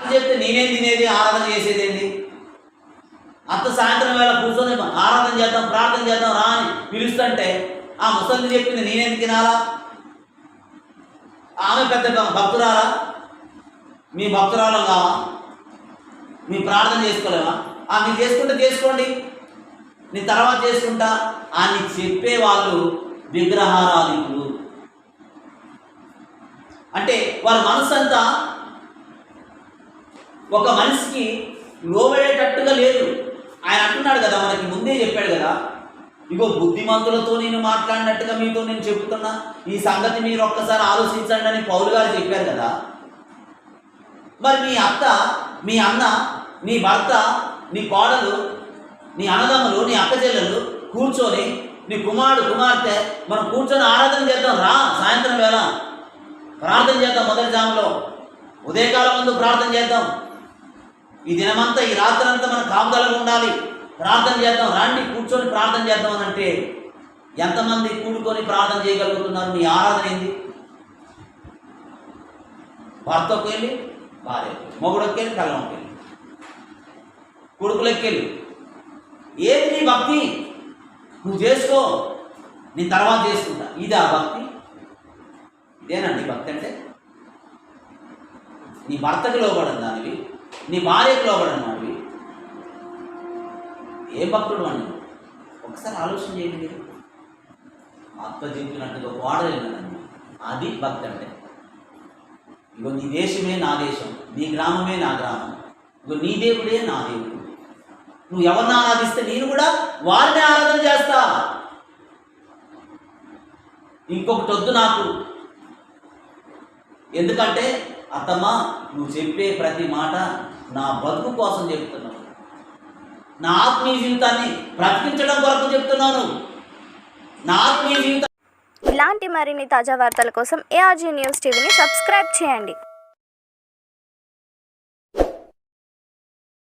అత్త చెప్తే నేనేం తినేది? ఆరాధన చేసేదేంటి? అత్త సాయంత్రం వేళ కూర్చొని ఆరాధన చేద్దాం ప్రార్థన చేద్దాం రా అని పిలుస్తుంటే ఆ ముసలి చెప్పింది నేనేం తినాలా? ఆమె పెద్ద భక్తురాలా? మీ భక్తురాలం కావా? మీ ప్రార్థన చేసుకోలేమా ఆ మీరు చేసుకుంటే చేసుకోండి. నీ తర్వాత చేసుకుంటా. అని చెప్పే వాళ్ళు విగ్రహారాధికులు. అంటే వారి మనసు అంతా ఒక మనిషికి లోబడేటట్టుగా లేదు. ఆయన అంటున్నాడు కదా మనకి ముందే చెప్పాడు కదా ఇగో బుద్ధిమంతులతో నేను మాట్లాడినట్టుగా మీతో నేను చెప్తున్నా ఈ సంగతి మీరు ఒక్కసారి ఆలోచించండి అని పౌరు గారు చెప్పారు కదా. మరి మీ అత్త మీ అన్న నీ భర్త నీ కోడలు నీ అన్నదమ్ములు నీ అక్క చెల్లెలు కూర్చొని నీ కుమారుడు కుమార్తె మనం కూర్చొని ఆరాధన చేద్దాం రా సాయంత్రం వేళ. ప్రార్థన చేద్దాం మొదటి జాములో. ఉదయకాలం ముందు ప్రార్థన చేద్దాం. ఈ దినమంతా ఈ రాత్రంతా మనం కాపుదలగా ఉండాలి. ప్రార్థన చేద్దాం. రండి కూర్చొని ప్రార్థన చేద్దాం అని అంటే ఎంతమంది కూడుకొని ప్రార్థన చేయగలుగుతున్నారు? మీ ఆరాధన ఏంది? భర్తకు వెళ్ళి భార్య మొగుడకి వెళ్ళి కళ్ళకి వెళ్ళి కొడుకులకి వెళ్ళి. ఏది నీ భక్తి? నువ్వు చేసుకో. నేను తర్వాత చేసుకుంటా. ఇది ఆ భక్తి. ఇదేనండి భక్తి అంటే? నీ భర్తకి లోబడని దానివి నీ భార్యకు లోబడన్నాడు ఏ భక్తుడు అని ఒకసారి ఆలోచన చేయండి మీరు. అత్త చెప్పినట్టుగా వాడలేనండి అది భక్తి అంటే. ఇగో నీ దేశమే నా దేశం నీ గ్రామమే నా గ్రామం. ఇగో నీ దేవుడే నా దేవుడు. నువ్వు ఎవరిని ఆరాధిస్తే నేను కూడా వారిని ఆరాధన చేస్తా. ఇంకొకటి వద్దు నాకు. ఎందుకంటే అత్తమ్మ నువ్వు చెప్పే ప్రతి మాట నా బతుకు కోసం చెప్తున్నావు. నా ఆత్మీయ జీవితాన్ని ప్రకటించడం కొరకు చెప్తున్నాను. నా ఆత్మీయ జీవితం ఇలాంటి మరిన్ని తాజా వార్తల కోసం ఏఆర్జీ న్యూస్ టీవీని సబ్స్క్రైబ్ చేయండి.